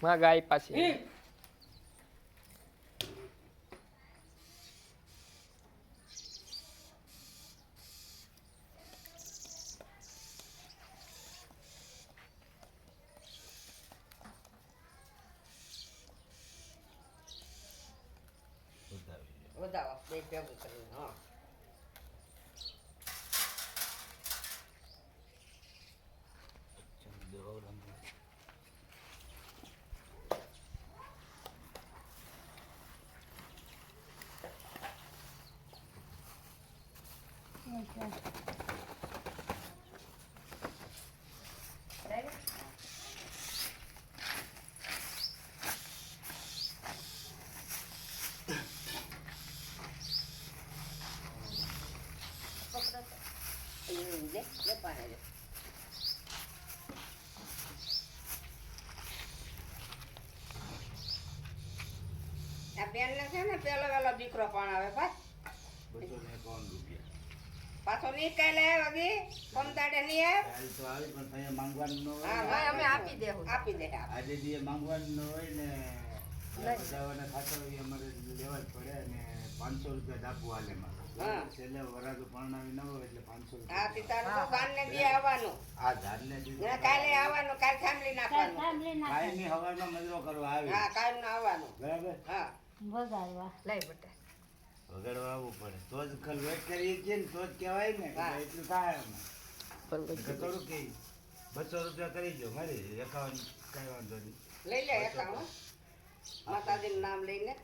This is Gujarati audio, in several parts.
Magaí, parceiro. Vou dar, ó. Vem pergunta. આ બેનને છે ને પેલો વેલો દીકરો પણ આવે ભાઈ બસો ને એકાવન રૂપિયા પાછો નહીં કાલે વગી ફોન તાડે નહીં આવે કાલ તો આવી પણ તમે માંગવાનું ન હા હોય ભાઈ અમે આપી દે આપી દે આજે દી માંગવાનું ન હોય ને બધાને ખાતર એ અમારે લેવા જ પડે અને પાંચસો રૂપિયા ડાપુ હાલે હા. મારે છેલ્લે વરાજો પરણાવી ન હોય એટલે પાંચસો હા પિતાનું તો ગાનને દી આવવાનું. આ ધારને દીધું ને કાલે આવવાનું. કાલે ફેમિલી નાખવાનું. કાયમી નો મજરો કરવા આવે. હા કાલનું આવવાનું. બરાબર? હા. લઈ બેટા. વગાડવા પડે. તો જ ખલવેટ કરીએ છીએ ને તો જ કહેવાય ને એટલું થાય થોડું કે બસો રૂપિયા કરી દો મારી એકાવન કઈ વાંધો નહીં. લઈ લે એકાવન માતાજીનું નામ લઈને.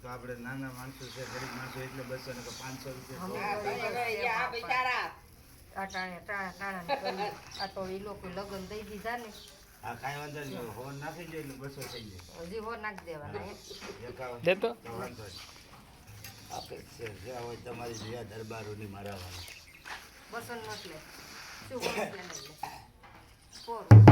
તો આપણે નાના માણસો છે ગરીબ માણસો એટલે બસો ને પાંચસો રૂપિયા બિચારા. આ ટાણે ટાણા ટાણા આ તો એ લોકો લગ્ન દઈ દીધા ને. આ કાંઈ વાંધો નહીં હોન નાખી દો એટલે બસો થઈ જાય. હજી હો નાખી દેવાના દેતો વાંધો નહીં. છે જ્યાં હોય તમારી જ્યાં દરબારોની મારાવાની બસન મોકલે શું મોકલે.